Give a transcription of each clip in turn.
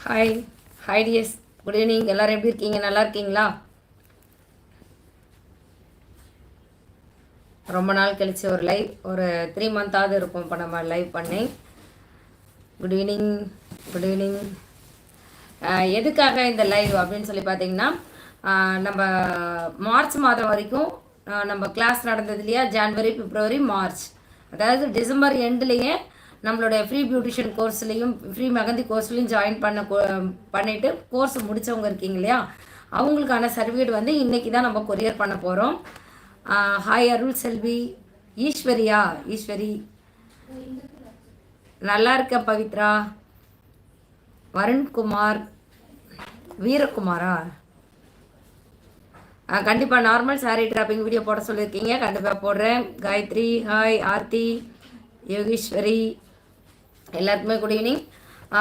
Hi hi TS good evening எல்லோரும் எப்படி இருக்கீங்க? நல்லா இருக்கீங்களா? ரொம்ப நாள் கழித்து ஒரு லைவ் ஒரு த்ரீ மந்த்தாவது இருக்கும் இப்போ நம்ம லைவ் பண்ணி. குட் ஈவினிங் குட் ஈவினிங் எதுக்காக இந்த லைவ் அப்படின்னு சொல்லி பார்த்தீங்கன்னா நம்ம மார்ச் மாதம் வரைக்கும் நம்ம கிளாஸ் நடந்தது இல்லையா? ஜான்வரி பிப்ரவரி மார்ச் அதாவது டிசம்பர் எண்ட்லேயே நம்மளுடைய ஃப்ரீ பியூட்டிஷியன் கோர்ஸ்லேயும் ஃப்ரீ மெகந்தி கோர்ஸ்லேயும் ஜாயின் பண்ண கோ- பண்ணிட்டு கோர்ஸ் முடித்தவங்க இருக்கீங்க இல்லையா? அவங்களுக்கான சர்டிஃபிகேட் வந்து இன்னைக்கு தான் நம்ம கொரியர் பண்ண போகிறோம் ஹாய் அருள் செல்வி ஈஸ்வரியா? ஈஸ்வரி. நல்லா இருக்க பவித்ரா. வருண்குமார். வீரகுமாரா? கண்டிப்பாக நார்மல் சாரி ட்ராப்பிங் வீடியோ போட சொல்லியிருக்கீங்க. கண்டிப்பாக போடுறேன். காயத்ரி ஹாய் ஆர்த்தி யோகீஸ்வரி. எல்லாருக்குமே குட் ஈவினிங்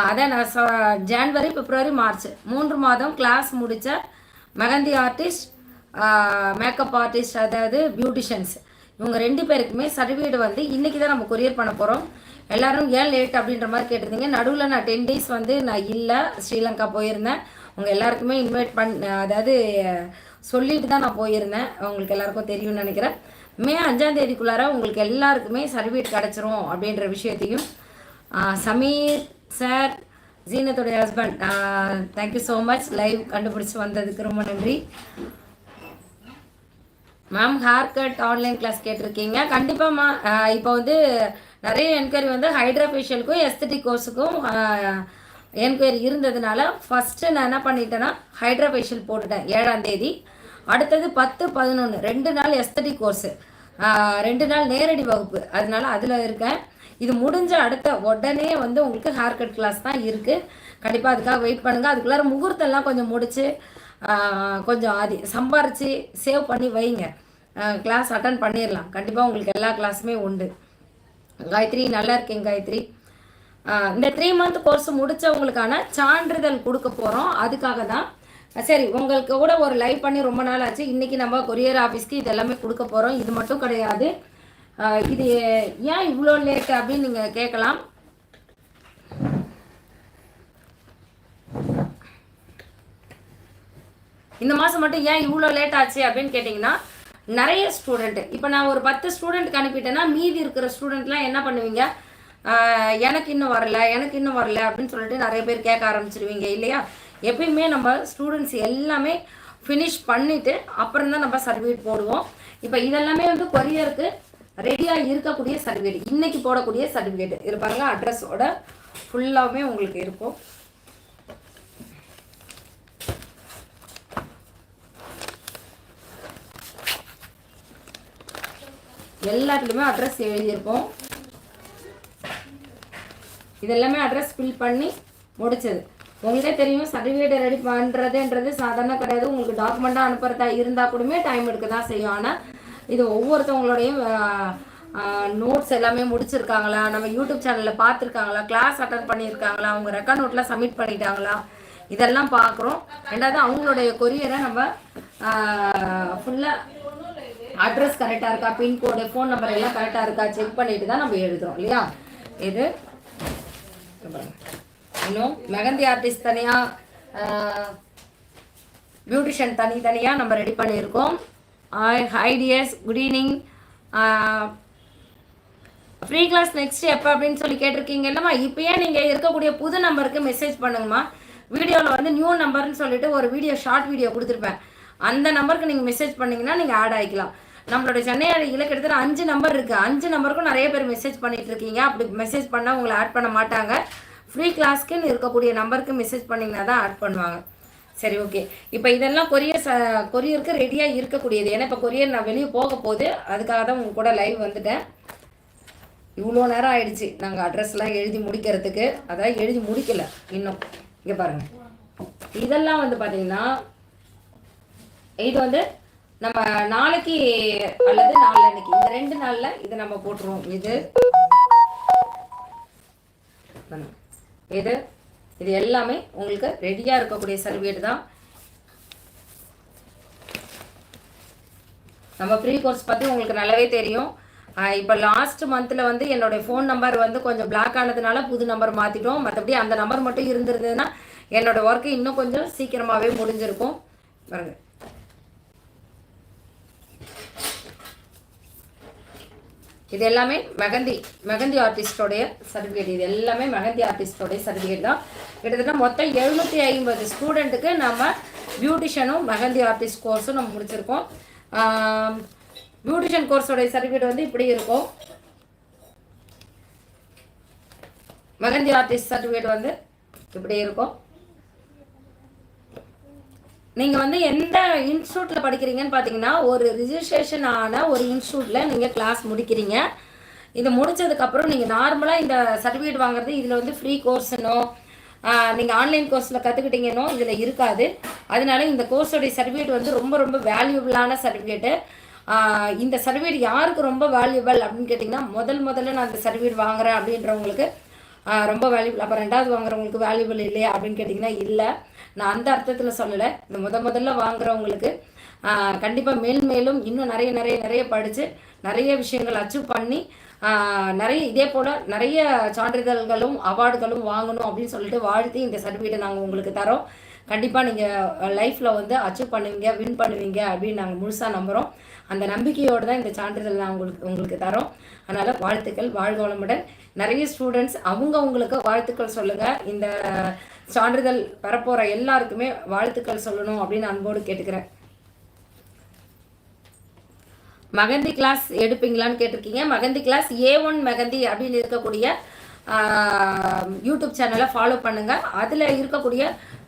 அதான் நான் ஜான்வரி பிப்ரவரி மார்ச் மூன்று மாதம் கிளாஸ் முடித்த மெகந்தி ஆர்டிஸ்ட் மேக்கப் ஆர்டிஸ்ட் அதாவது பியூட்டிஷியன்ஸ் இவங்க ரெண்டு பேருக்குமே சர்டிஃபிகேட் வந்து இன்றைக்கி தான் நம்ம கொரியர் பண்ண போகிறோம் எல்லாரும் ஏன் லேட் அப்படின்ற மாதிரி கேட்டிருந்தீங்க. நடுவில் நான் டென் டேஸ் வந்து நான் இல்லை ஸ்ரீலங்கா போயிருந்தேன். உங்கள் எல்லாருக்குமே இன்வைட் பண் அதாவது சொல்லிட்டு தான் நான் போயிருந்தேன். உங்களுக்கு எல்லாருக்கும் தெரியும்னு நினைக்கிறேன். மே அஞ்சாம் தேதிக்குள்ளார உங்களுக்கு எல்லாருக்குமே சர்டிஃபிகேட் கிடச்சிரும் அப்படின்ற விஷயத்தையும் Sameer sir ஜீனத்துடைய husband thank you so much live கண்டுபிடிச்சி வந்ததுக்கு ரொம்ப நன்றி. Ma'am hair cut online class கேட்டிருக்கீங்க கண்டிப்பாம்மா இப்போ வந்து நிறைய என்கொயரி வந்து ஹைட்ரா ஃபேஷியலுக்கும் எஸ்தட்டிக் கோர்ஸுக்கும் என்கொயரி இருந்ததுனால ஃபஸ்ட்டு நான் என்ன பண்ணிட்டேன்னா ஹைட்ரா ஃபேஷியல் போட்டுட்டேன் ஏழாம் தேதி. அடுத்தது பத்து பதினொன்று ரெண்டு நாள் எஸ்தட்டிக் கோர்ஸு ரெண்டு நாள் நேரடி வகுப்பு. அதனால அதில் இருக்கேன். இது முடிஞ்ச அடுத்த உடனே வந்து உங்களுக்கு ஹேர் கட் கிளாஸ் தான் இருக்குது கண்டிப்பாக அதுக்காக வெயிட் பண்ணுங்கள் அதுக்குள்ளார முகூர்த்தம்லாம் கொஞ்சம் முடித்து கொஞ்சம் அது சம்பாரித்து சேவ் பண்ணி வைங்க. கிளாஸ் அட்டன் பண்ணிடலாம் கண்டிப்பாக உங்களுக்கு எல்லா கிளாஸுமே உண்டு. காயத்ரி நல்லா இருக்கேங்க காயத்ரி. இந்த த்ரீ மந்த் கோர்ஸ் முடித்தவங்களுக்கான சான்றிதழ் கொடுக்க போகிறோம் அதுக்காக தான். சரி உங்களுக்கு கூட ஒரு லைவ் பண்ணி ரொம்ப நாள் ஆச்சு. இன்றைக்கி நம்ம கொரியர் ஆஃபீஸ்க்கு இது எல்லாமே கொடுக்க போகிறோம் இது மட்டும் கிடையாது. இது ஏன் இவ்வளோ லேட் அப்படின்னு நீங்கள் கேட்கலாம். இந்த மாதம் மட்டும் ஏன் இவ்வளோ லேட் ஆச்சு அப்படின்னு கேட்டிங்கன்னா நிறைய ஸ்டூடெண்ட்டு இப்போ நான் ஒரு பத்து ஸ்டூடெண்ட்க்கு அனுப்பிட்டேன்னா மீதி இருக்கிற ஸ்டூடெண்ட்லாம் என்ன பண்ணுவீங்க? எனக்கு இன்னும் வரல எனக்கு இன்னும் வரல அப்படின்னு சொல்லிட்டு நிறைய பேர் கேட்க ஆரம்பிச்சிருவீங்க இல்லையா? எப்பயுமே நம்ம ஸ்டூடெண்ட்ஸ் எல்லாமே ஃபினிஷ் பண்ணிவிட்டு அப்புறம் தான் நம்ம சர்டிஃபிகேட் போடுவோம். இப்போ இதெல்லாமே வந்து கொரியருக்கு ரெடியாக இருக்கக்கூடிய சர்டிஃபிகேட் இன்னைக்கு போடக்கூடிய சர்டிஃபிகேட் இருப்பாங்க அட்ரஸோட ஃபுல்லாகவே உங்களுக்கு இருக்கும். எல்லாத்துலேயுமே அட்ரஸ் எழுதியிருப்போம். இதெல்லாமே அட்ரஸ் ஃபில் பண்ணி முடிச்சது. உங்களுக்கே தெரியும் சர்டிஃபிகேட் ரெடி பண்ணுறதுன்றது சாதாரண கிடையாது. உங்களுக்கு டாக்குமெண்ட்டாக அனுப்புறதா இருந்தால் கூடமே டைம் எடுக்க தான் செய்யும். ஆனால் இது ஒவ்வொருத்தவங்களோடையும் நோட்ஸ் எல்லாமே முடிச்சிருக்காங்களா? நம்ம யூடியூப் சேனலில் பார்த்துருக்காங்களா? கிளாஸ் அட்டன் பண்ணியிருக்காங்களா அவங்க ரெக்கார்ட் நோட்லாம் சப்மிட் பண்ணிட்டாங்களா? இதெல்லாம் பார்க்குறோம். ரெண்டாவது அவங்களுடைய கொரியரை நம்ம ஃபுல்லாக அட்ரஸ் கரெக்டாக இருக்கா? பின்கோடு ஃபோன் நம்பர் எல்லாம் கரெக்டாக இருக்கா? செக் பண்ணிட்டு தான் நம்ம எழுதுறோம் இல்லையா? இது இன்னும் மெகந்தி ஆர்டிஸ்ட் தனியாக பியூட்டிஷியன் தனித்தனியாக நம்ம ரெடி பண்ணியிருக்கோம். Hi dears good evening free class next எப்போ அப்படின்னு சொல்லி கேட்டிருக்கீங்க இல்லைம்மா இப்போயே நீங்கள் இருக்கக்கூடிய புது நம்பருக்கு மெசேஜ் பண்ணுங்கம்மா. வீடியோவில் வந்து நியூ நம்பர்னு சொல்லிட்டு ஒரு வீடியோ ஷார்ட் வீடியோ கொடுத்துருப்பேன். அந்த நம்பருக்கு நீங்கள் மெசேஜ் பண்ணிங்கன்னா நீங்கள் ஆட் ஆகிக்கலாம் நம்மளோட சென்னை அறையில் கிட்டத்தட்ட அஞ்சு நம்பர் இருக்குது அஞ்சு நம்பருக்கும் நிறைய பேர் மெசேஜ் பண்ணிட்டு இருக்கீங்க. அப்படி மெசேஜ் பண்ணால் உங்களை ஆட் பண்ண மாட்டாங்க. ஃப்ரீ கிளாஸ்க்குன்னு இருக்கக்கூடிய நம்பருக்கு மெசேஜ் பண்ணிங்கன்னா தான் ஆட் பண்ணுவாங்க. சரி ஓகே இப்போ இதெல்லாம் கொரியர் ச கொரியருக்கு ரெடியாக இருக்கக்கூடியது. ஏன்னா இப்போ கொரியர் நான் வெளியே போக போகுது அதுக்காக தான் உங்க கூட லைவ் வந்துட்டேன். இவ்வளோ நேரம் ஆயிடுச்சு. நாங்கள் அட்ரஸ்லாம் எழுதி முடிக்கிறதுக்கு. அதான் எழுதி முடிக்கல இன்னும். இங்கே பாருங்க. இதெல்லாம் வந்து பார்த்தீங்கன்னா இது வந்து நம்ம நாளைக்கு அல்லது நாளன்னைக்கு இந்த ரெண்டு நாளில் இது நம்ம போட்டுருவோம். இது இது இது எல்லாமே உங்களுக்கு ரெடியாக இருக்கக்கூடிய சர்டிஃபிகேட் தான். நம்ம ப்ரீ கோர்ஸ் பற்றி உங்களுக்கு நல்லாவே தெரியும். இப்போ லாஸ்ட் மந்தில் வந்து என்னுடைய ஃபோன் நம்பர் வந்து கொஞ்சம் பிளாக் ஆனதுனால புது நம்பர் மாற்றிட்டோம் மற்றபடி அந்த நம்பர் மட்டும் இருந்திருந்ததுன்னா என்னோடய ஒர்க்கு இன்னும் கொஞ்சம் சீக்கிரமாகவே முடிஞ்சிருக்கும். பாருங்கள் இது எல்லாமே மெகந்தி மெகந்தி ஆர்டிஸ்டோடைய சர்டிஃபிகேட் இது எல்லாமே மெகந்தி ஆர்டிஸ்டோடைய சர்டிஃபிகேட் தான். கிட்டத்தட்ட மொத்தம் எழுநூற்றி ஐம்பது ஸ்டூடெண்ட்டுக்கு நம்ம பியூட்டிஷியனும் மெகந்தி ஆர்டிஸ்ட் கோர்ஸும் நம்ம முடிச்சிருக்கோம். பியூட்டிஷியன் கோர்ஸோடைய சர்டிஃபிகேட் வந்து இப்படி இருக்கும். மெகந்தி ஆர்டிஸ்ட் சர்டிஃபிகேட் வந்து இப்படி இருக்கும். நீங்கள் வந்து எந்த இன்ஸ்டியூட்டில் படிக்கிறீங்கன்னு பார்த்தீங்கன்னா ஒரு ரிஜிஸ்ட்ரேஷன் ஆன ஒரு இன்ஸ்டியூட்டில் நீங்கள் கிளாஸ் முடிக்கிறீங்க. இது முடித்ததுக்கப்புறம் நீங்கள் நார்மலாக இந்த சர்டிஃபிகேட் வாங்குறது இதில் வந்து ஃப்ரீ கோர்ஸ்னோ நீங்கள் ஆன்லைன் கோர்ஸில் கற்றுக்கிட்டீங்கன்னோ இதில் இருக்காது. அதனால இந்த கோர்ஸோடைய சர்டிஃபிகேட் வந்து ரொம்ப ரொம்ப வேல்யூபிளான சர்டிஃபிகேட்டு இந்த சர்டிஃபிகேட் யாருக்கு ரொம்ப வேல்யூபிள் அப்படின்னு கேட்டிங்கன்னா முதல் முதல்ல நான் இந்த சர்டிஃபிகேட் வாங்குறேன் அப்படின்றவங்களுக்கு ரொம்ப வேல்யூபிள் அப்போ ரெண்டாவது வாங்குறவங்களுக்கு வேல்யூபிள் இல்லையா அப்படின்னு கேட்டிங்கன்னா இல்லை. நான் அந்த அர்த்தத்தில் சொல்லலை. இந்த முத முதல்ல வாங்குறவங்களுக்கு கண்டிப்பாக மேல் மேலும் இன்னும் நிறைய நிறைய நிறைய படித்து நிறைய விஷயங்கள் அச்சீவ் பண்ணி நிறைய இதே போல் நிறைய சான்றிதழ்களும் அவார்டுகளும் வாங்கணும் அப்படின்னு சொல்லிட்டு வாழ்த்தி இந்த சர்டிஃபிகேட்டை நாங்கள் உங்களுக்கு தரோம். கண்டிப்பாக நீங்கள் லைஃப்பில் வந்து அச்சீவ் பண்ணுவீங்க வின் பண்ணுவீங்க அப்படின்னு நாங்கள் முழுசாக நம்புகிறோம் அந்த நம்பிக்கையோடு தான் இந்த சான்றிதழ் நான் உங்களுக்கு உங்களுக்கு தரோம். அதனால் வாழ்த்துக்கள் வாழ்க வளமுடன். நிறைய ஸ்டூடெண்ட்ஸ் அவங்க உங்களுக்கு வாழ்த்துக்கள் சொல்லுங்கள் இந்த சான்றிதழ் பெறப்போகிற எல்லாருக்குமே வாழ்த்துக்கள் சொல்லணும் அப்படின்னு அன்போடு கேட்டுக்கிறேன். மகந்தி கிளாஸ் எடுப்பீங்களான்னு கேட்டிருக்கீங்க. Mehndi class A one mehndi அப்படின்னு இருக்கக்கூடிய யூடியூப் சேனலை ஃபாலோ பண்ணுங்கள் அதில் இருக்கக்கூடிய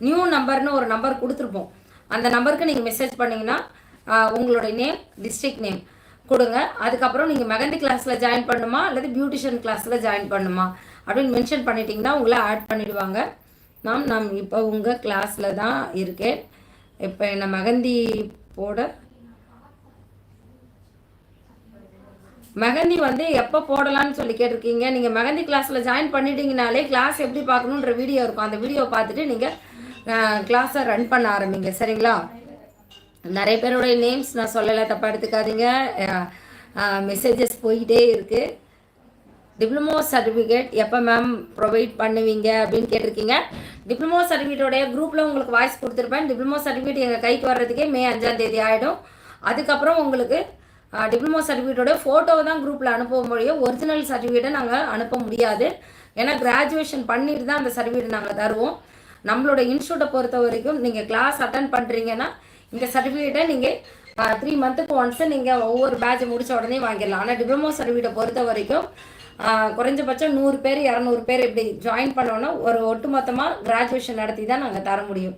நியூ நம்பர்னு ஒரு நம்பர் கொடுத்துருப்போம். அந்த நம்பருக்கு நீங்கள் மெசேஜ் பண்ணிங்கன்னா உங்களுடைய நேம் டிஸ்ட்ரிக்ட் நேம் கொடுங்க. அதுக்கப்புறம் நீங்கள் மெகந்தி கிளாஸில் ஜாயின் பண்ணுமா? அல்லது பியூட்டிஷியன் கிளாஸில் ஜாயின் பண்ணுமா? அப்படின்னு மென்ஷன் பண்ணிட்டீங்கன்னா உங்களை ஆட் பண்ணிவிடுவாங்க மேம் நான் இப்போ உங்கள் கிளாஸில் தான் இருக்கேன். இப்போ என்னை மகந்தி போட? மெஹந்தி வந்து எப்போ போடலான்னு சொல்லி கேட்டிருக்கீங்க. நீங்கள் மெகந்தி கிளாஸில் ஜாயின் பண்ணிட்டீங்கனாலே கிளாஸ் எப்படி பார்க்கணுன்ற வீடியோ இருக்கும். அந்த வீடியோ பார்த்துட்டு நீங்கள் கிளாஸை ரன் பண்ண ஆரம்பிங்க. சரிங்களா? நிறைய பேருடைய நேம்ஸ் நான் சொல்லலை தப்பாக எடுத்துக்காதீங்க. மெசேஜஸ் போய்கிட்டே இருக்குது டிப்ளமோ சர்டிஃபிகேட் எப்போ மேம் ப்ரொவைட் பண்ணுவீங்க அப்படின்னு கேட்டிருக்கீங்க. டிப்ளமோ சர்டிஃபிகேட்டோடைய குரூப்பில் உங்களுக்கு வாய்ஸ் கொடுத்துருப்பேன். டிப்ளமோ சர்டிஃபிகேட் எங்கள் கைக்கு வர்றதுக்கே மே அஞ்சாம் தேதி ஆகிடும் அதுக்கப்புறம் உங்களுக்கு டிப்ளமோ சர்டிஃபிகேட்டோட ஃபோட்டோ தான் குரூப்பில் அனுப்ப முடியும். ஒரிஜினல் சர்டிஃபிகேட்டை நாங்கள் அனுப்ப முடியாது. ஏன்னா கிராஜுவேஷன் பண்ணிட்டு தான் அந்த சர்டிஃபிகேட் நாங்கள் தருவோம். நம்மளோட இன்ஸ்டியூட்டை பொறுத்த வரைக்கும் நீங்கள் கிளாஸ் அட்டன் பண்ணுறீங்கன்னா இந்த சர்டிஃபிகேட்டை நீங்கள் த்ரீ மந்த்துக்கு ஒன்ஸு நீங்கள் ஒவ்வொரு பேட்ச் முடித்த உடனே வாங்கிடலாம். ஆனால் டிப்ளமோ சர்டிஃபிகேட்டை பொறுத்த வரைக்கும் குறைஞ்சபட்சம் நூறு பேர் இரநூறு பேர் இப்படி ஜாயின் பண்ணோன்னா ஒரு ஒட்டுமொத்தமாக கிராஜுவேஷன் நடத்தி தான் நாங்கள் தர முடியும்.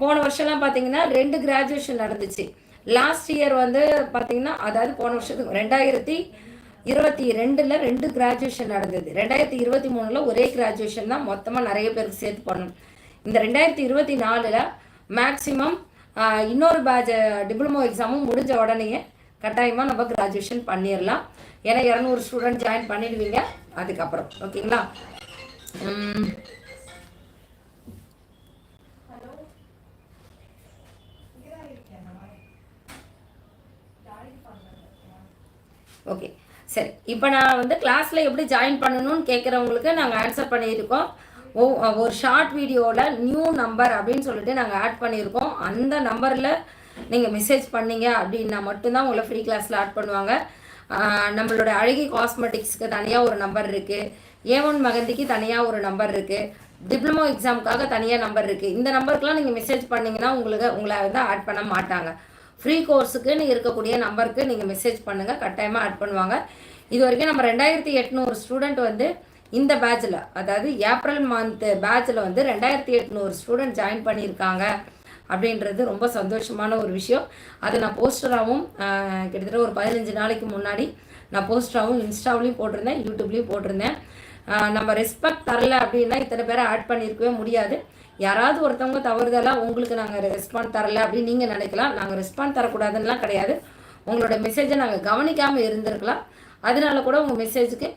போன வருஷம்லாம் பார்த்தீங்கன்னா ரெண்டு கிராஜுவேஷன் நடந்துச்சு. லாஸ்ட் இயர் வந்து பார்த்தீங்கன்னா அதாவது போன வருஷத்துக்கு ரெண்டாயிரத்தி இருபத்தி ரெண்டில் ரெண்டு கிராஜுவேஷன் நடந்தது. ரெண்டாயிரத்தி இருபத்தி மூணில் ஒரே கிராஜுவேஷன் தான் மொத்தமாக நிறைய பேருக்கு சேர்த்து பண்ணணும் இந்த ரெண்டாயிரத்தி இருபத்தி நாலில் மேக்ஸிமம் இன்னொரு பேட்ச் டிப்ளமோ எக்ஸாமும் முடிஞ்ச உடனேயே கட்டாயமாக நம்ம கிராஜுவேஷன் பண்ணிடலாம் ஏன்னா இரநூறு ஸ்டூடெண்ட் ஜாயின் பண்ணிடுவீங்க. அதுக்கப்புறம். ஓகேங்களா? ஓகே. சரி. இப்போ நான் வந்து கிளாஸில் எப்படி ஜாயின் பண்ணணும்னு கேட்குறவங்களுக்கு நாங்கள் ஆன்சர் பண்ணியிருக்கோம். ஓ ஒரு ஷார்ட் வீடியோவில் நியூ நம்பர் அப்படின்னு சொல்லிட்டு நாங்கள் ஆட் பண்ணியிருக்கோம். அந்த நம்பரில் நீங்கள் மெசேஜ் பண்ணீங்க அப்படின்னா மட்டும்தான் உங்களை ஃப்ரீ கிளாஸில் ஆட் பண்ணுவாங்க. நம்மளோட அழகி காஸ்மெட்டிக்ஸ்க்கு தனியாக ஒரு நம்பர் இருக்குது ஏ ஒன் மகந்திக்கு தனியாக ஒரு நம்பர் இருக்குது டிப்ளமோ எக்ஸாமுக்காக தனியாக நம்பர் இருக்குது இந்த நம்பருக்குலாம் நீங்கள் மெசேஜ் பண்ணிங்கன்னா உங்களுக்கு உங்களை வந்து ஆட் பண்ண மாட்டாங்க. ஃப்ரீ கோர்ஸுக்குன்னு இருக்கக்கூடிய நம்பருக்கு நீங்கள் மெசேஜ் பண்ணுங்கள் கட்டாயமாக ஆட் பண்ணுவாங்க. இது வரைக்கும் நம்ம ரெண்டாயிரத்தி எட்நூறு ஸ்டூடெண்ட் வந்து இந்த பேட்சில் அதாவது ஏப்ரல் மந்த்து பேட்சில் வந்து ரெண்டாயிரத்தி எட்நூறு ஸ்டூடெண்ட் ஜாயின் பண்ணியிருக்காங்க. அப்படின்றது ரொம்ப சந்தோஷமான ஒரு விஷயம். அதை நான் போஸ்டராகவும் கிட்டத்தட்ட ஒரு பதினஞ்சு நாளைக்கு முன்னாடி நான் போஸ்டராகவும் இன்ஸ்டாவிலையும் போட்டிருந்தேன் யூடியூப்லேயும் போட்டிருந்தேன். நம்ம ரெஸ்பெக்ட் தரல அப்படின்னா இத்தனை பேரை ஆட் பண்ணியிருக்கவே முடியாது. யாராவது ஒருத்தவங்க தவறுதலாக உங்களுக்கு நாங்கள் ரெஸ்பாண்ட் தரல அப்படின்னு நீங்கள் நினைக்கலாம். நாங்கள் ரெஸ்பாண்ட் தரக்கூடாதுன்னெலாம் கிடையாது. உங்களோட மெசேஜை நாங்கள் கவனிக்காமல் இருந்திருக்கலாம். அதனால கூட உங்கள் மெசேஜுக்கு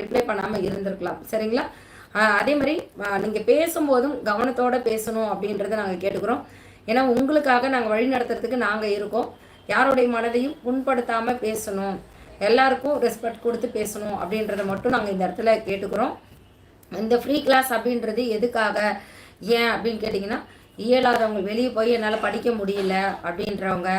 ரிப்ளை பண்ணாமல் இருந்திருக்கலாம். சரிங்களா? அதே மாதிரி நீங்கள் பேசும்போதும் கவனத்தோடு பேசணும் அப்படின்றத நாங்கள் கேட்டுக்கிறோம். ஏன்னா உங்களுக்காக நாங்கள் வழி நடத்துறதுக்கு நாங்கள் இருக்கோம். யாருடைய மனதையும் புண்படுத்தாமல் பேசணும். எல்லாருக்கும் ரெஸ்பெக்ட் கொடுத்து பேசணும் அப்படின்றத மட்டும் நாங்கள் இந்த இடத்துல கேட்டுக்கிறோம். இந்த ஃப்ரீ கிளாஸ் அப்படின்றது எதுக்காக? ஏன் அப்படின்னு கேட்டிங்கன்னா இயலாதவங்க வெளியே போய் என்னால் படிக்க முடியல அப்படின்றவங்க.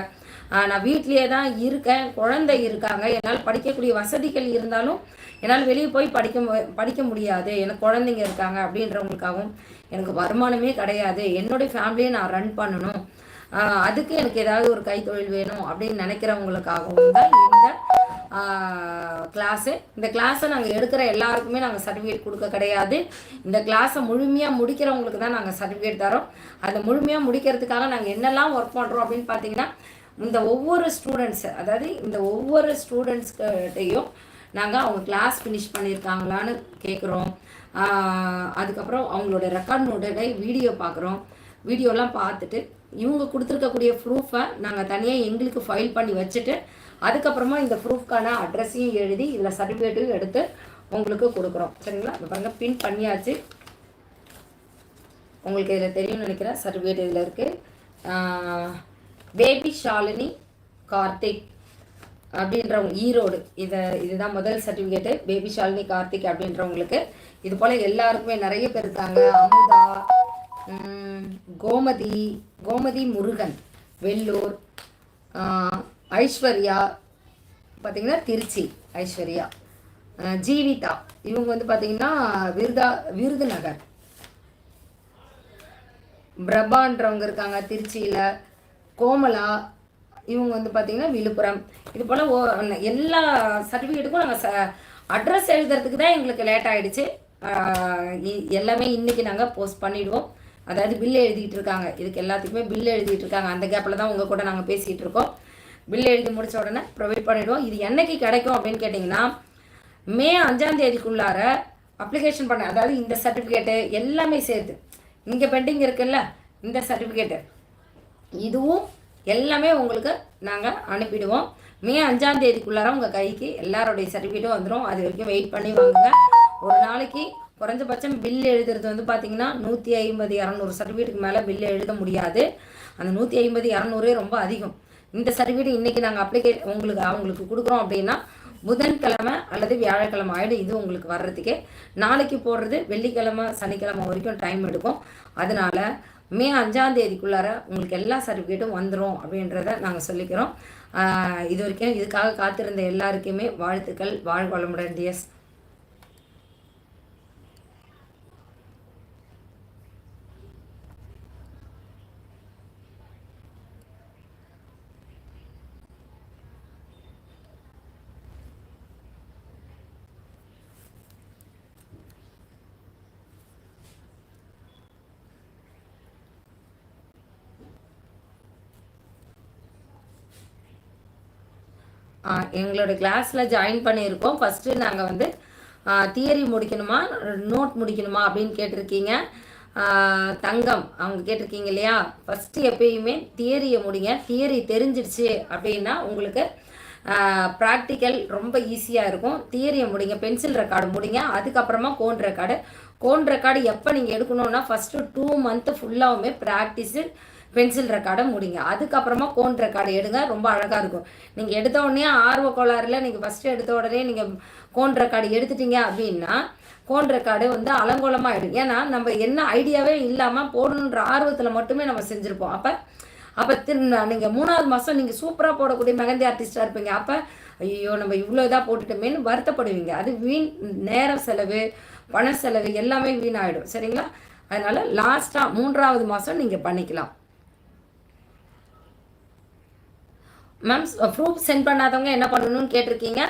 நான் வீட்லேயே தான் இருக்கேன். குழந்தை இருக்காங்க. என்னால் படிக்கக்கூடிய வசதிகள் இருந்தாலும் என்னால் வெளியே போய் படிக்க படிக்க முடியாது. எனக்கு குழந்தைங்க இருக்காங்க அப்படின்றவங்களுக்காகவும் எனக்கு வருமானமே கிடையாது. என்னுடைய ஃபேமிலியை நான் ரன் பண்ணணும். அதுக்கு எனக்கு ஏதாவது ஒரு கைத்தொழில் வேணும் அப்படின்னு நினைக்கிறவங்களுக்காகவும் தான் இந்த கிளாஸு இந்த கிளாஸை நாங்கள் எடுக்கிற எல்லாருக்குமே நாங்கள் சர்டிஃபிகேட் கொடுக்க கிடையாது. இந்த கிளாஸை முழுமையாக முடிக்கிறவங்களுக்கு தான் நாங்கள் சர்டிஃபிகேட் தரோம். அதை முழுமையாக முடிக்கிறதுக்காக நாங்கள் என்னெல்லாம் ஒர்க் பண்ணுறோம் அப்படின்னு பார்த்தீங்கன்னா இந்த ஒவ்வொரு ஸ்டூடெண்ட்ஸு அதாவது இந்த ஒவ்வொரு ஸ்டூடெண்ட்ஸ்கிட்டையும் நாங்கள் அவங்க கிளாஸ் ஃபினிஷ் பண்ணியிருக்காங்களான்னு கேட்குறோம் அதுக்கப்புறம் அவங்களோட ரெக்கார்ட் வீடியோ பார்க்குறோம் வீடியோலாம் பார்த்துட்டு இவங்க கொடுத்துருக்கக்கூடிய ப்ரூஃபை நாங்கள் தனியாக எங்களுக்கு ஃபைல் பண்ணி வச்சுட்டு அதுக்கப்புறமா இந்த ப்ரூஃப்க்கான அட்ரஸையும் எழுதி இதில் சர்டிஃபிகேட்டையும் எடுத்து உங்களுக்கு கொடுக்குறோம். சரிங்களா? இப்போ பாருங்கள் பின் பண்ணியாச்சு. உங்களுக்கு இதில் தெரியும்னு நினைக்கிறேன் சர்டிஃபிகேட் இதில் இருக்குது பேபி ஷாலினி கார்த்திக் அப்படின்றவங்க ஈரோடு. இதை இதுதான் முதல் சர்டிஃபிகேட்டு பேபி ஷாலினி கார்த்திக் அப்படின்றவங்களுக்கு. இது போல் எல்லாருக்குமே நிறைய பேர் இருக்காங்க. அமுதா கோமதி கோமதி முருகன் வெள்ளூர் ஐஸ்வர்யா பார்த்தீங்கன்னா திருச்சி ஐஸ்வர்யா ஜீவிதா. இவங்க வந்து பார்த்தீங்கன்னா விருதா விருதுநகர். பிரபான்றவங்க இருக்காங்க திருச்சியில். கோமலா இவங்க வந்து பார்த்தீங்கன்னா விழுப்புரம். இது போல் ஓ எல்லா சர்டிஃபிகேட்டுக்கும் நாங்கள் ச அட்ரஸ் எழுதுறதுக்கு தான் எங்களுக்கு லேட் ஆகிடுச்சு எல்லாமே இன்றைக்கி நாங்கள் போஸ்ட் பண்ணிவிடுவோம் அதாவது பில் எழுதிட்டு இருக்காங்க. இதுக்கு எல்லாத்துக்குமே பில் எழுதிட்டு இருக்காங்க. அந்த கேப்பில் தான் உங்கள் கூட நாங்கள் பேசிகிட்டு இருக்கோம். பில் எழுதி முடித்த உடனே ப்ரொவைட் பண்ணிவிடுவோம் இது என்னைக்கு கிடைக்கும் அப்படின்னு கேட்டிங்கன்னா மே அஞ்சாம் தேதிக்குள்ளார அப்ளிகேஷன் பண்ண அதாவது இந்த சர்டிஃபிகேட்டு எல்லாமே சேர்த்து. இங்கே பெண்டிங் இருக்குல்ல இந்த சர்டிஃபிகேட்டு இதுவும் எல்லாமே உங்களுக்கு நாங்கள் அனுப்பிடுவோம். மே அஞ்சாம் தேதிக்குள்ளார உங்கள் கைக்கு எல்லாருடைய சர்டிஃபிகேட்டும் வந்துடும் அது வரைக்கும் வெயிட் பண்ணி வாங்குங்க. ஒரு நாளைக்கு குறைஞ்சபட்சம் பில் எழுதுறது வந்து பார்த்தீங்கன்னா நூற்றி ஐம்பது இரநூறு சர்டிஃபிகேட்டுக்கு மேலே பில் எழுத முடியாது. அந்த நூற்றி ஐம்பது இரநூறே ரொம்ப அதிகம். இந்த சர்டிஃபிகேட் இன்றைக்கி நாங்கள் அப்ளிகே உங்களுக்கு அவங்களுக்கு கொடுக்குறோம் அப்படின்னா புதன்கிழமை அல்லது வியாழக்கிழமை ஆகிடும் இது உங்களுக்கு வர்றதுக்கே. நாளைக்கு போடுறது வெள்ளிக்கிழமை சனிக்கிழமை வரைக்கும் டைம் எடுக்கும். அதனால் மே அஞ்சாம் தேதிக்குள்ளார உங்களுக்கு எல்லா சர்டிஃபிகேட்டும் வந்துடும் அப்படின்றத நாங்கள் சொல்லிக்கிறோம். இது வரைக்கும் இதுக்காக காத்திருந்த எல்லாருக்குமே வாழ்த்துக்கள். வாழ்வளமுடன் டிஎஸ் எங்களோட கிளாஸில் ஜாயின் பண்ணியிருக்கோம். ஃபஸ்ட்டு நாங்கள் வந்து தியரி முடிக்கணுமா? நோட் முடிக்கணுமா? அப்படின்னு கேட்டிருக்கீங்க. தங்கம் அவங்க கேட்டிருக்கீங்க இல்லையா? ஃபஸ்ட்டு எப்பயுமே தியரியை முடிங்க. தியரி தெரிஞ்சிடுச்சு அப்படின்னா உங்களுக்கு ப்ராக்டிக்கல் ரொம்ப ஈஸியாக இருக்கும். தியரியை முடிங்க. பென்சில் ரெக்கார்டு முடிங்க. அதுக்கப்புறமா கோன் ரெக்கார்டு கோன் ரெக்கார்டு எப்போ நீங்கள் எடுக்கணும்னா ஃபஸ்ட்டு டூ மந்த்து ஃபுல்லாகவுமே ப்ராக்டிஸு பென்சில் ரெக்கார்டை முடிங்க. அதுக்கப்புறமா கோன் ரெக்கார்டு எடுங்க. ரொம்ப அழகாக இருக்கும். நீங்கள் எடுத்த உடனே ஆர்வ கோளாறுல நீங்கள் ஃபஸ்ட்டு எடுத்த உடனே நீங்கள் கோன் ரெக்கார்டு எடுத்துட்டீங்க அப்படின்னா கோன் ரெக்கார்டு வந்து அலங்கோலமாக ஆகிடும் ஏன்னா நம்ம என்ன ஐடியாவே இல்லாமல் போடணுன்ற ஆர்வத்தில் மட்டுமே நம்ம செஞ்சுருப்போம். அப்போ அப்போ திரு நீங்கள் மூணாவது மாதம் நீங்கள் சூப்பராக போடக்கூடிய மெகந்தி ஆர்டிஸ்டாக இருப்பீங்க. அப்போ ஐயோ நம்ம இவ்வளோ இதாக போட்டுட்டோமேன்னு வருத்தப்படுவீங்க. அது வீண் நேர செலவு பண செலவு எல்லாமே வீணாயிடும். சரிங்களா? அதனால் லாஸ்ட்டாக மூன்றாவது மாதம் நீங்கள் பண்ணிக்கலாம். மேம் ப்ரூஃப் சென்ட் பண்ணாதவங்க என்ன பண்ணணும்னு கேட்டிருக்கீங்க.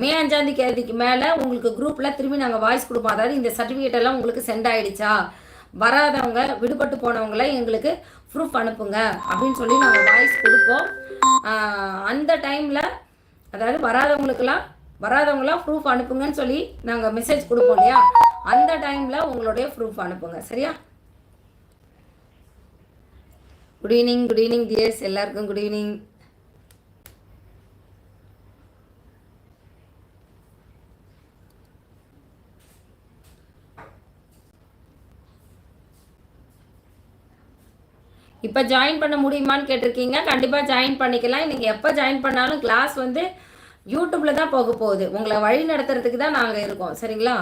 மே அஞ்சாந்தி தேதிக்கு மேலே உங்களுக்கு குரூப்பில் திரும்பி நாங்கள் வாய்ஸ் கொடுப்போம். அதாவது இந்த சர்டிஃபிகேட் எல்லாம் உங்களுக்கு சென்ட் ஆகிடுச்சா வராதவங்க விடுபட்டு போனவங்கள எங்களுக்கு ப்ரூஃப் அனுப்புங்க அப்படின்னு சொல்லி நாங்கள் வாய்ஸ் கொடுப்போம். அந்த டைமில் அதாவது வராதவங்களுக்கெல்லாம் வராதவங்களாம் ப்ரூஃப் அனுப்புங்கன்னு சொல்லி நாங்கள் மெசேஜ் கொடுப்போம் இல்லையா? அந்த டைமில் உங்களுடைய ப்ரூஃப் அனுப்புங்க. சரியா? Good evening good evening dears எல்லாருக்கும் குட் ஈவினிங் இப்போ ஜாயின் பண்ண முடியுமான்னு கேட்டிருக்கீங்க. கண்டிப்பாக ஜாயின் பண்ணிக்கலாம். நீங்கள் எப்போ ஜாயின் பண்ணாலும் கிளாஸ் வந்து யூடியூப்பில் தான் போக போகுது. உங்களை வழி நடத்துறதுக்கு தான் நாங்கள் இருக்கோம். சரிங்களா?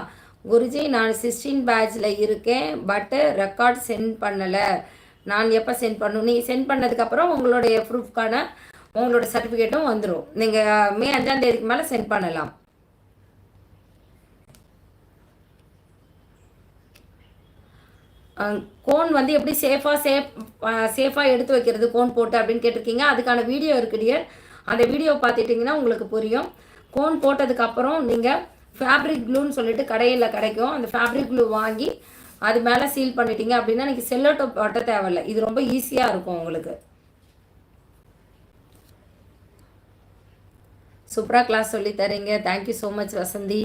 குருஜி நான் சிக்ஸ்டீன் பேட்சில் இருக்கேன். பட்டு ரெக்கார்ட் சென்ட் பண்ணலை. நான் எப்போ சென்ட் பண்ணணும்? நீங்கள் சென்ட் பண்ணதுக்கப்புறம் உங்களுடைய ப்ரூஃப்கான உங்களோட சர்டிஃபிகேட்டும் வந்துடும் நீங்கள் மே அஞ்சாம் தேதிக்கு மேலே சென்ட் பண்ணலாம். கோன் வந்து எப்படி சேஃபாக சேஃப் சேஃபாக எடுத்து வைக்கிறது கோன் போட்டு அப்படின்னு கேட்டிருக்கீங்க. அதுக்கான வீடியோ இருக்கு டியர் அந்த வீடியோ பார்த்துட்டிங்கன்னா உங்களுக்கு புரியும். கோன் போட்டதுக்கப்புறம் நீங்கள் ஃபேப்ரிக் க்ளூன்னு சொல்லிட்டு கடையில் கிடைக்கும். அந்த ஃபேப்ரிக் க்ளூ வாங்கி அது மேலே சீல் பண்ணிட்டீங்க அப்படின்னா நீங்கள் செல்லோட்டோ ஒட்ட தேவையில்ல. இது ரொம்ப ஈஸியாக இருக்கும் உங்களுக்கு. சூப்பராக கிளாஸ் சொல்லி தரீங்க. Thank you so much Vasanthi.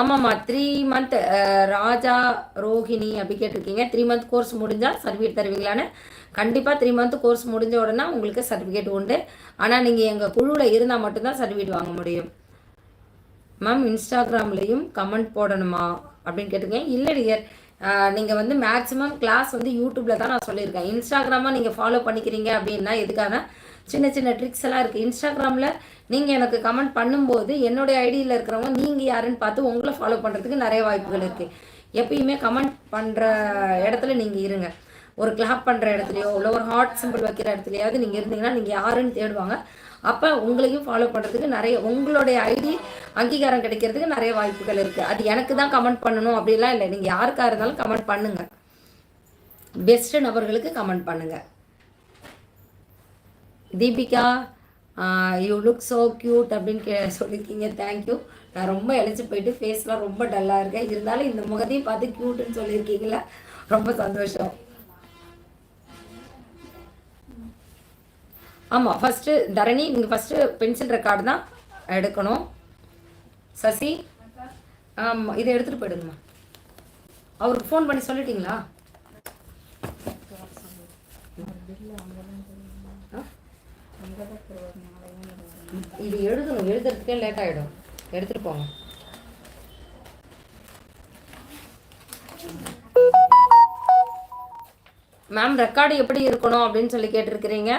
ஆமாம்மா த்ரீ மந்த் ராஜா ரோஹிணி அப்படி கேட்டிருக்கீங்க. த்ரீ மந்த் கோர்ஸ் முடிஞ்சால் சர்டிஃபிகேட் தருவீங்களான்னு. கண்டிப்பாக த்ரீ மந்த் கோர்ஸ் முடிஞ்ச உடனே உங்களுக்கு சர்டிஃபிகேட் உண்டு. ஆனால் நீங்கள் எங்கள் குழுவில் இருந்தால் மட்டும்தான் சர்டிஃபிகேட் வாங்க முடியும். மேம் இன்ஸ்டாகிராம்லேயும் கமெண்ட் போடணுமா? அப்படின்னு கேட்டிருக்கேன். இல்லை டியர் நீங்கள் வந்து மேக்ஸிமம் கிளாஸ் வந்து யூடியூப்பில் தான் நான் சொல்லியிருக்கேன். இன்ஸ்டாகிராமாக நீங்கள் ஃபாலோ பண்ணிக்கிறீங்க அப்படின்னா எதுக்கான சின்ன சின்ன ட்ரிக்ஸ் எல்லாம் இருக்குது இன்ஸ்டாகிராமில் நீங்கள் எனக்கு கமெண்ட் பண்ணும்போது என்னுடைய ஐடியில் இருக்கிறவங்க நீங்கள் யாருன்னு பார்த்து உங்களை ஃபாலோ பண்ணுறதுக்கு நிறைய வாய்ப்புகள் இருக்குது எப்பயுமே கமெண்ட் பண்ணுற இடத்துல நீங்கள் இருங்க. ஒரு கிளாப் பண்ணுற இடத்துலையோ இல்லை ஒரு ஹார்ட் சிம்பிள் வைக்கிற இடத்துலையாவது நீங்கள் இருந்தீங்கன்னா நீங்கள் யாருன்னு தேடுவாங்க. அப்போ உங்களையும் ஃபாலோ பண்ணுறதுக்கு நிறைய உங்களுடைய ஐடி அங்கீகாரம் கிடைக்கிறதுக்கு நிறைய வாய்ப்புகள் இருக்குது அது எனக்கு தான் கமெண்ட் பண்ணணும் அப்படிலாம் இல்லை. நீங்கள் யாருக்காக இருந்தாலும் கமெண்ட் பண்ணுங்கள் பெஸ்ட்டு நபர்களுக்கு கமெண்ட் பண்ணுங்கள் Deepika you look so cute அப்படின்னு கே சொல்லியிருக்கீங்க. தேங்க்யூ நான் ரொம்ப இழைச்சி போயிட்டு ஃபேஸ்லாம் ரொம்ப டல்லாக இருக்கேன். இருந்தாலும் இந்த முகத்தையும் பார்த்து க்யூட்டுன்னு சொல்லியிருக்கீங்களா? ரொம்ப சந்தோஷம். ஆமாம் ஃபஸ்ட்டு தரணி நீங்கள் ஃபஸ்ட்டு பென்சில் ரெக்கார்டு தான் எடுக்கணும். சசி ஆமாம் இதை எடுத்துகிட்டு போயிடுங்கம்மா. அவருக்கு ஃபோன் பண்ணி சொல்லிட்டீங்களா? இது எழுதணும் எழுதுறதுக்கே லேட் ஆகிடும் எடுத்துகிட்டு போங்க. மேம் ரெக்கார்டு எப்படி இருக்கணும் அப்படின்னு சொல்லி கேட்டிருக்கிறீங்க.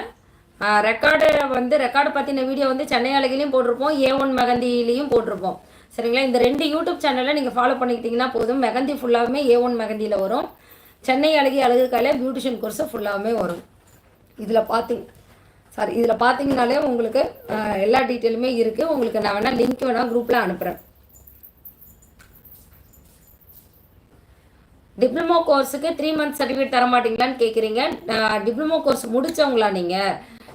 ரெக்கார்டு வந்து ரெக்கார்டு பற்றின வீடியோ வந்து சென்னை அழகிலையும் போட்டிருப்போம் ஏ ஒன் மெகந்திலையும் போட்டிருப்போம். சரிங்களா? இந்த ரெண்டு யூடியூப் சேனலில் நீங்கள் ஃபாலோ பண்ணிக்கிட்டிங்கன்னா போதும். மெகந்தி ஃபுல்லாகவுமே ஏ ஒன் மெகந்தியில் வரும். சென்னை அழகி அழகு காலையில் பியூட்டிஷியன் கோர்ஸு ஃபுல்லாகவுமே வரும். இதில் பார்த்தீங்க சாரி இதில் பார்த்தீங்கனாலே உங்களுக்கு எல்லா டீட்டெயிலுமே இருக்குது உங்களுக்கு நான் வேணால் லிங்க் வேணால் குரூப்பில் அனுப்புகிறேன் டிப்ளமோ கோர்ஸுக்கு த்ரீ மந்த்ஸ் சர்டிஃபிகேட் தரமாட்டீங்களான்னு கேட்குறீங்க டிப்ளமோ கோர்ஸ் முடித்தவங்களா நீங்கள்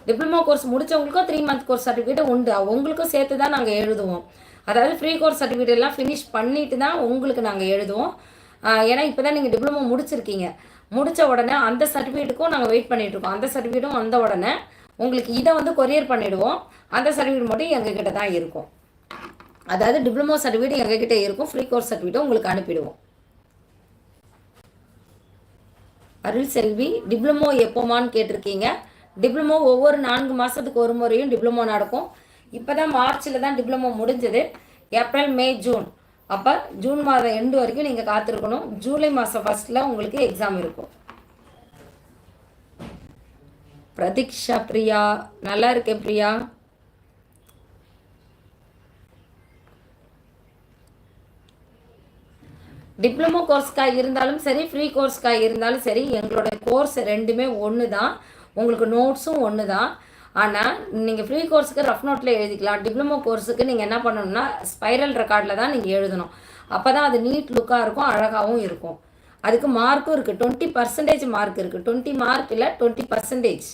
டிப்ளமோ கோர்ஸ் முடித்தவங்களுக்கும் த்ரீ மந்த் கோர்ஸ் சர்டிஃபிகேட் உண்டு. உங்களுக்கும் சேர்த்து தான் நாங்கள் எழுதுவோம். அதாவது ஃப்ரீ கோர்ஸ் சர்டிஃபிகேட் எல்லாம் ஃபினிஷ் பண்ணிட்டு தான் உங்களுக்கு நாங்கள் எழுதுவோம். ஏன்னா இப்போ தான் நீங்கள் டிப்ளமோ முடிச்சிருக்கீங்க. முடித்த உடனே அந்த சர்டிஃபிகேட்டுக்கும் நாங்கள் வெயிட் பண்ணிகிட்ருக்கோம் அந்த சர்டிஃபிகேட்டும் வந்த உடனே உங்களுக்கு இதை வந்து கொரியர் பண்ணிவிடுவோம் அந்த சர்டிஃபிகேட் மட்டும் எங்ககிட்ட தான் இருக்கும். அதாவது டிப்ளமோ சர்டிஃபிகேட் எங்ககிட்ட இருக்கும். ஃப்ரீ கோர்ஸ் சர்டிஃபிகேட்டும் உங்களுக்கு அனுப்பிடுவோம். அருள் செல்வி டிப்ளமோ எப்போமான்னு கேட்டிருக்கீங்க. டிப்ளமோ ஒவ்வொரு நான்கு மாதத்துக்கு ஒரு முறையும் டிப்ளமோ நடக்கும். இப்போ தான் மார்ச்சில் தான் டிப்ளமோ முடிஞ்சது. April May June. அப்போ ஜூன் மாதம் எண்டு வரைக்கும் நீங்கள் காத்திருக்கணும். ஜூலை மாதம் ஃபஸ்ட்டில் உங்களுக்கு எக்ஸாம் இருக்கும். பிரதீக்ஷா பிரியா. நல்லா இருக்கேன் பிரியா. டிப்ளமோ கோர்ஸ்க்காக இருந்தாலும் சரி ஃப்ரீ கோர்ஸ்க்காக இருந்தாலும் சரி எங்களோட கோர்ஸ் ரெண்டுமே ஒன்று தான் உங்களுக்கு நோட்ஸும் ஒன்று தான் ஆனால் நீங்கள் ஃப்ரீ கோர்ஸுக்கு ரஃப் நோட்டில் எழுதிக்கலாம். டிப்ளமோ கோர்ஸுக்கு நீங்கள் என்ன பண்ணணும்னா ஸ்பைரல் ரெக்கார்டில் தான் நீங்கள் எழுதணும். அப்போ தான் அது நீட் லுக்காக இருக்கும் அழகாகவும் இருக்கும். அதுக்கு மார்க்கும் இருக்குது டுவெண்ட்டி பர்சன்டேஜ் மார்க் இருக்குது டுவெண்ட்டி மார்க் இல்லை twenty percentage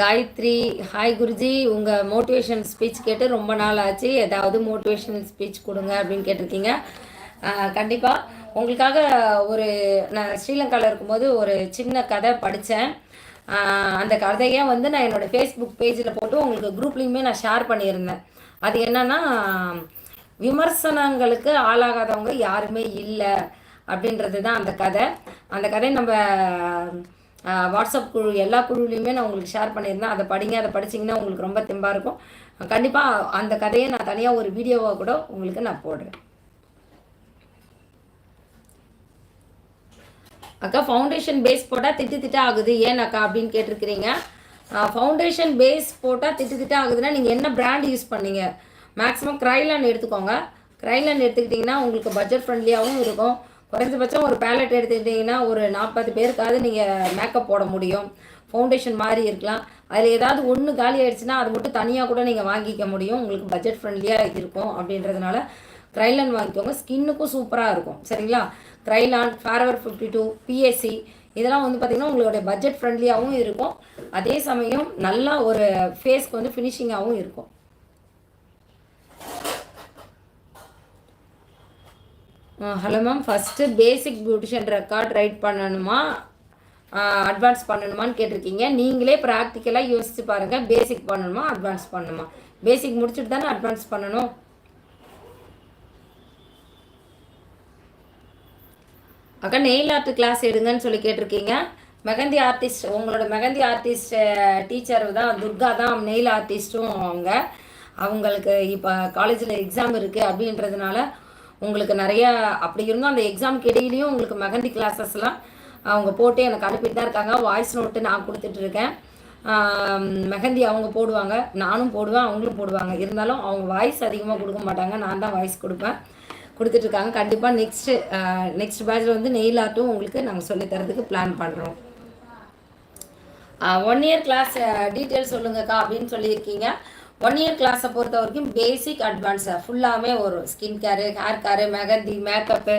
Gayathri hi Guruji. உங்கள் மோட்டிவேஷன் ஸ்பீச் கேட்டு ரொம்ப நாள் ஆச்சு. ஏதாவது மோட்டிவேஷனல் ஸ்பீச் கொடுங்க அப்படின்னு கேட்டிருக்கீங்க. கண்டிப்பாக உங்களுக்காக ஒரு நான் ஸ்ரீலங்காவில் இருக்கும்போது ஒரு சின்ன கதை படித்தேன் அந்த கதையை வந்து நான் என்னோடய ஃபேஸ்புக் பேஜில் போட்டு உங்களுக்கு குரூப்லேயுமே நான் ஷேர் பண்ணியிருந்தேன். அது என்னென்னா விமர்சனங்களுக்கு ஆளாகாதவங்க யாருமே இல்லை அப்படின்றது தான் அந்த கதை. அந்த கதை நம்ம வாட்ஸ்அப் குழு எல்லா குழுலையுமே நான் உங்களுக்கு ஷேர் பண்ணியிருந்தேன். அதை படிங்க அதை படிச்சிங்கன்னா உங்களுக்கு ரொம்ப தெம்பாக இருக்கும். கண்டிப்பாக அந்த கதையை நான் தனியாக ஒரு வீடியோவாக கூட உங்களுக்கு நான் போடுறேன். அக்கா ஃபவுண்டேஷன் பேஸ் போட்டால் திட்டு திட்டா ஆகுது. ஏன் அக்கா அப்படின்னு கேட்டிருக்கிறீங்க? ஃபவுண்டேஷன் பேஸ் போட்டால் திட்டு திட்டா ஆகுதுன்னா நீங்கள் என்ன பிராண்ட் யூஸ் பண்ணீங்க? மேக்ஸிமம் க்ரைலான் எடுத்துக்கோங்க. க்ரைலான் எடுத்துக்கிட்டிங்கன்னா உங்களுக்கு பட்ஜெட் ஃப்ரெண்ட்லியாகவும் இருக்கும். குறைஞ்சபட்சம் ஒரு பேலட் எடுத்துக்கிட்டிங்கன்னா ஒரு நாற்பது பேருக்காவது நீங்கள் மேக்கப் போட முடியும். ஃபவுண்டேஷன் மாதிரி இருக்கலாம். அதில் ஏதாவது ஒன்று காலி ஆயிடுச்சுன்னா அது மட்டும் தனியாக கூட நீங்கள் வாங்கிக்க முடியும். உங்களுக்கு பட்ஜெட் ஃப்ரெண்ட்லியாக இருக்கும் அப்படின்றதுனால க்ரைலான் வாங்கிக்கோங்க. ஸ்கின்னுக்கும் சூப்பராக இருக்கும். சரிங்களா? க்ரைலான் ஃபேரவர் ஃபிஃப்டி டூ பிஎஸ்சி இதெல்லாம் வந்து பார்த்திங்கன்னா உங்களுடைய பட்ஜெட் ஃப்ரெண்ட்லியாகவும் இருக்கும். அதே சமயம் நல்லா ஒரு ஃபேஸ்க்கு வந்து ஃபினிஷிங்காகவும் இருக்கும். Hello ma'am first basic beautician record write பண்ணணுமா? அட்வான்ஸ் பண்ணணுமான்னு கேட்டிருக்கீங்க. நீங்களே ப்ராக்டிக்கலாக யோசிச்சு பாருங்கள் பேசிக் பண்ணணுமா அட்வான்ஸ் பண்ணணுமா? பேசிக் முடிச்சுட்டு தானே அட்வான்ஸ் பண்ணணும்? அக்கா நெயில் ஆர்ட் கிளாஸ் எடுங்கன்னு சொல்லி கேட்டிருக்கீங்க. மெகந்தி ஆர்டிஸ்ட் உங்களோட மெகந்தி ஆர்டிஸ்ட் டீச்சர் தான் துர்கா தான் நெயில் ஆர்டிஸ்ட்டும் அவங்க. அவங்களுக்கு இப்போ காலேஜில் எக்ஸாம் இருக்குது அப்படின்றதுனால உங்களுக்கு நிறைய அப்படி இருந்தும் அந்த எக்ஸாம்க்கு இடையிலையும் உங்களுக்கு மெகந்தி கிளாஸஸ்லாம் அவங்க போட்டு எனக்கு அனுப்பிட்டு தான் இருக்காங்க. வாய்ஸ் நோட்டு நான் கொடுத்துட்ருக்கேன் மெஹந்தி அவங்க போடுவாங்க. நானும் போடுவேன் அவங்களும் போடுவாங்க. இருந்தாலும் அவங்க வாய்ஸ் அதிகமாக கொடுக்க மாட்டாங்க. நான் தான் வாய்ஸ் கொடுப்பேன். கொடுத்துட்ருக்காங்க கண்டிப்பாக நெக்ஸ்ட்டு நெக்ஸ்ட் பேட்சில் வந்து நெயில் ஆர்ட்டும் உங்களுக்கு நாங்கள் சொல்லித்தரதுக்கு பிளான் பண்ணுறோம் ஒன் இயர் கிளாஸ் டீட்டெயில் சொல்லுங்கக்கா அப்படின்னு சொல்லியிருக்கீங்க. ஒன் இயர் கிளாஸை பொறுத்த வரைக்கும் பேசிக் அட்வான்ஸாக ஃபுல்லாகவே வரும் skin care hair care mehndi makeup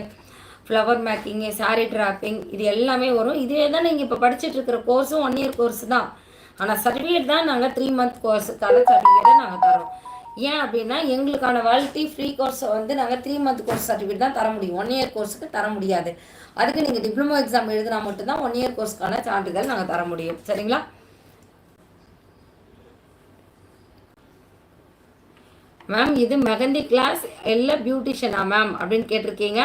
flower making sari draping இது எல்லாமே வரும். இதே தான் நீங்கள் இப்போ படிச்சுட்டு இருக்கிற கோர்ஸும் ஒன் இயர் கோர்ஸ் தான். ஆனால் சர்டிஃபிகேட் தான் நாங்கள் த்ரீ மந்த் கோர்ஸுக்கான சர்டிஃபிகேட்டை நாங்கள் தரோம் ஏன் அப்படின்னா எங்களுக்கான வேலிட்டி ஃப்ரீ கோர்ஸை வந்து நாங்கள் த்ரீ மந்த் கோர்ஸ் சர்டிஃபிகேட் தான் தர முடியும். ஒன் இயர் கோர்ஸுக்கு தர முடியாது. அதுக்கு நீங்கள் டிப்ளமோ எக்ஸாம் எழுதினா மட்டும்தான் ஒன் இயர் கோர்ஸ்க்கான சான்றிதழ் நாங்கள் தர முடியும். சரிங்களா? மேம் இது மெகந்தி கிளாஸ் எல்லாம் பியூட்டிஷியனா மேம் அப்படின்னு கேட்டிருக்கீங்க.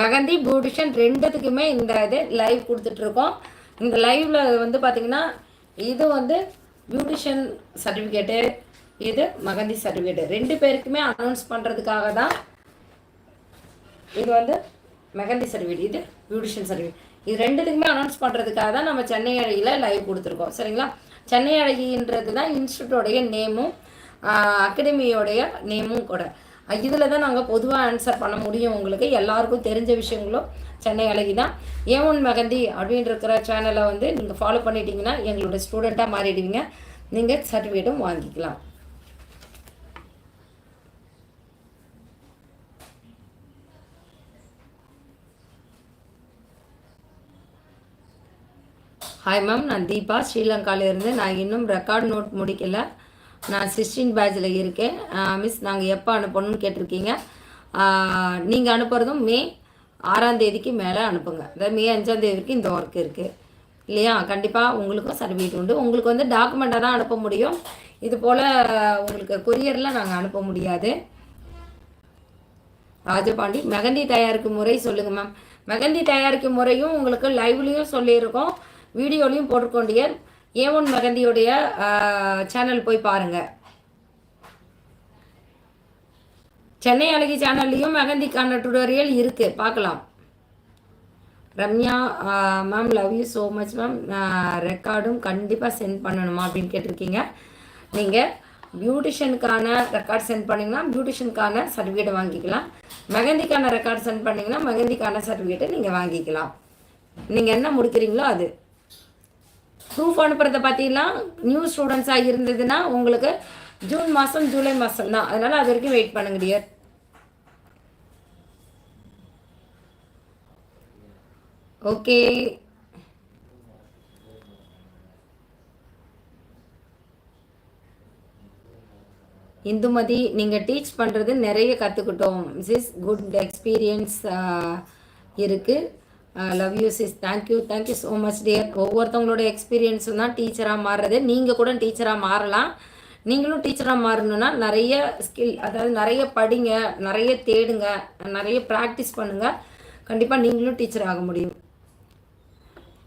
மெகந்தி பியூட்டிஷியன் ரெண்டுத்துக்குமே இந்த இது லைவ் கொடுத்துட்ருக்கோம். இந்த லைவில் வந்து பார்த்திங்கன்னா இது வந்து பியூட்டிஷியன் சர்டிஃபிகேட்டு இது மகந்தி சர்டிஃபிகேட்டு ரெண்டு பேருக்குமே அனௌன்ஸ் பண்ணுறதுக்காக தான் இது வந்து மெகந்தி சர்டிஃபிகேட் இது பியூட்டிஷியன் சர்டிஃபிகேட் இது ரெண்டுத்துக்குமே அனௌன்ஸ் பண்ணுறதுக்காக தான் நம்ம சென்னை அழகியில் லைவ் கொடுத்துருக்கோம். சரிங்களா? சென்னை அழகின்றது தான் இன்ஸ்டியூட்டோடைய நேமும் அகாடமியோடைய நேமும் கூட. இதில் தான் நாங்கள் பொதுவாக ஆன்சர் பண்ண முடியும் உங்களுக்கு. எல்லாருக்கும் தெரிஞ்ச விஷயங்களும் சென்னை அழகி தான். ஏ ஒன் மெகந்தி அப்படின்னு இருக்கிற சேனலை வந்து நீங்கள் ஃபாலோ பண்ணிட்டீங்கன்னா எங்களோட ஸ்டூடெண்ட்டாக மாறிடுவீங்க. நீங்கள் சர்டிஃபிகேட்டும் வாங்கிக்கலாம். ஹாய் மேம் நான் தீபா. ஸ்ரீலங்காவிலேருந்து நான் இன்னும் ரெக்கார்ட் நோட் முடிக்கலை. நான் சிக்ஸ்டீன் பேட்சில் இருக்கேன். மிஸ் நாங்கள் எப்போ அனுப்பணும்னு கேட்டிருக்கீங்க. நீங்கள் அனுப்புகிறதும் மே ஆறாம் தேதிக்கு மேலே அனுப்புங்க. அதாவது மே அஞ்சாம் தேதி வரைக்கும் இந்த ஒர்க் இருக்குது இல்லையா? கண்டிப்பாக உங்களுக்கும் சர்டிஃபிகேட் உண்டு. உங்களுக்கு வந்து டாக்குமெண்ட்டாக தான் அனுப்ப முடியும். இது போல் உங்களுக்கு கொரியரில் நாங்கள் அனுப்ப முடியாது. ராஜபாண்டி மெகந்தி தயாரிக்கும் முறை சொல்லுங்கள் மேம் மெகந்தி தயாரிக்கும் முறையும் உங்களுக்கு லைவ்லேயும் சொல்லியிருக்கோம். வீடியோலையும் போட்டுக்கொண்டிய ஏ ஒன் மெகந்தியுடைய சேனல் போய் பாருங்கள் சென்னை அழகி சேனல்லையும் மெகந்திக்கான டுடோரியல் இருக்குது பார்க்கலாம். Ramya ma'am love you so much ma'am ரெக்கார்டும் கண்டிப்பாக சென்ட் பண்ணணுமா அப்படின்னு கேட்டிருக்கீங்க. நீங்கள் பியூட்டிஷியனுக்கான ரெக்கார்ட் சென்ட் பண்ணிங்கன்னா பியூட்டிஷியனுக்கான சர்டிஃபிகேட் வாங்கிக்கலாம். மெகந்திக்கான ரெக்கார்ட் சென்ட் பண்ணிங்கன்னா மெகந்திக்கான சர்டிஃபிகேட்டை நீங்கள் வாங்கிக்கலாம். நீங்கள் என்ன முடிக்கிறீங்களோ அது. ப்ரூஃப் அனுப்புகிறத பார்த்தீங்கன்னா நியூ ஸ்டூடெண்ட்ஸாக இருந்ததுன்னா உங்களுக்கு ஜூன் மாதம் ஜூலை மாதம் தான். அதனால் அது வரைக்கும் வெயிட் பண்ணுங்க டியர் ஓகே இந்துமதி நீங்கள் டீச் பண்ணுறது நிறைய கற்றுக்கிட்டோம் இஸ் குட் எக்ஸ்பீரியன்ஸ் இருக்குது love you sis thank you thank you so much dear ஒவ்வொருத்தவங்களோட எக்ஸ்பீரியன்ஸும் தான் டீச்சராக மாறுறது. நீங்கள் கூட டீச்சராக மாறலாம். நீங்களும் டீச்சராக மாறணும்னா நிறைய ஸ்கில் அதாவது நிறைய படிங்க நிறைய தேடுங்க நிறைய ப்ராக்டிஸ் பண்ணுங்கள் கண்டிப்பாக நீங்களும் டீச்சர் ஆக முடியும்.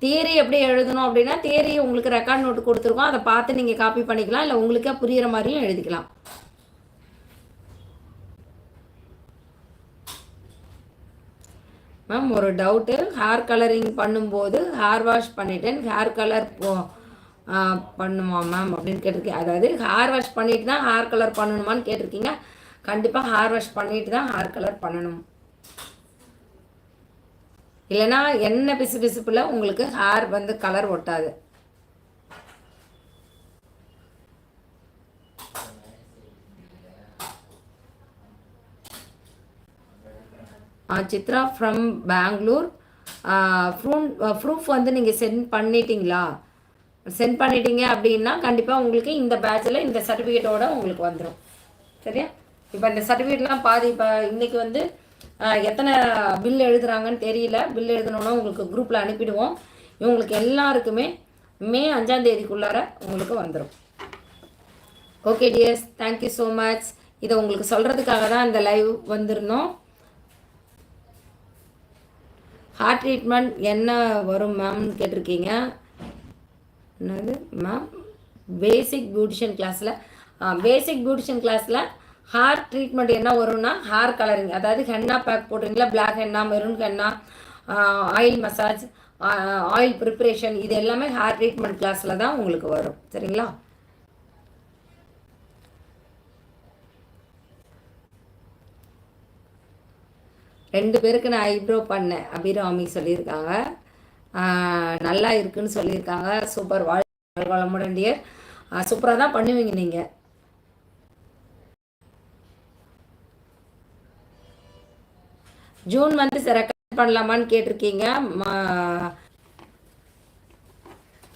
தேரி எப்படி எழுதணும் அப்படின்னா தேரி உங்களுக்கு ரெக்கார்ட் நோட்டு கொடுத்துருக்கோம். அதை பார்த்து நீங்கள் காப்பி பண்ணிக்கலாம். இல்லை உங்களுக்கே புரிகிற மாதிரியும் எழுதிக்கலாம். மேம் ஒரு டவுட்டு ஹேர் கலரிங் பண்ணும்போது ஹேர் வாஷ் பண்ணிட்டேன். ஹேர் கலர் போ பண்ணுமா மேம் அப்படின்னு கேட்டிருக்கேன் அதாவது ஹேர் வாஷ் பண்ணிட்டு தான் ஹேர் கலர் பண்ணணுமான்னு கேட்டிருக்கீங்க. கண்டிப்பாக ஹேர் வாஷ் பண்ணிட்டு தான் ஹேர் கலர் பண்ணணும். இல்லைன்னா என்ன பிசு பிசுப்பில் உங்களுக்கு ஹேர் வந்து கலர் ஒட்டாது. சித்ரா ஃப்ரம் பெங்களூர் ப்ரூன் ப்ரூஃப் வந்து நீங்கள் சென்ட் பண்ணிட்டீங்களா? சென்ட் பண்ணிட்டீங்க அப்படின்னா கண்டிப்பாக உங்களுக்கு இந்த பேட்சில் இந்த சர்டிஃபிகேட்டோட உங்களுக்கு வந்துடும் சரியா? இப்போ இந்த சர்டிஃபிகேட்லாம் பாதி இப்போ இன்றைக்கி வந்து எத்தனை பில் எழுதுறாங்கன்னு தெரியல. பில் எழுதணுன்னா உங்களுக்கு குரூப்பில் அனுப்பிடுவோம். இவங்களுக்கு எல்லாருக்குமே மே அஞ்சாந்தேதிக்குள்ளார உங்களுக்கு வந்துடும் okay dears thank you so much இதை உங்களுக்கு சொல்கிறதுக்காக தான் இந்த லைவ் வந்திருந்தோம். ஹார்ட் ட்ரீட்மெண்ட் என்ன வரும் மேம்னு கேட்டிருக்கீங்க? என்னது மேம் பேசிக் பியூட்டிஷியன் கிளாஸில் பேசிக் பியூட்டிஷியன் கிளாஸில் ஹேர் ட்ரீட்மெண்ட் என்ன வரும்னா ஹேர் கலரிங் அதாவது ஹென்னா பேக் போடுறீங்களா black henna maroon henna oil massage oil preparation இது எல்லாமே ஹேர் ட்ரீட்மெண்ட் கிளாஸில் தான் உங்களுக்கு வரும். சரிங்களா? ரெண்டு பேருக்கு நான் ஐப்ரோ பண்ணேன். அபிராமி சொல்லியிருக்காங்க. நல்லா இருக்குன்னு சொல்லியிருக்காங்க. சூப்பர். வாழ் வளமுடன் டியர். சூப்பராக தான் பண்ணுவீங்க நீங்கள் ஜூன் வந்து ரெக்கார்ட் பண்ணலாமான்னு கேட்டிருக்கீங்க. மா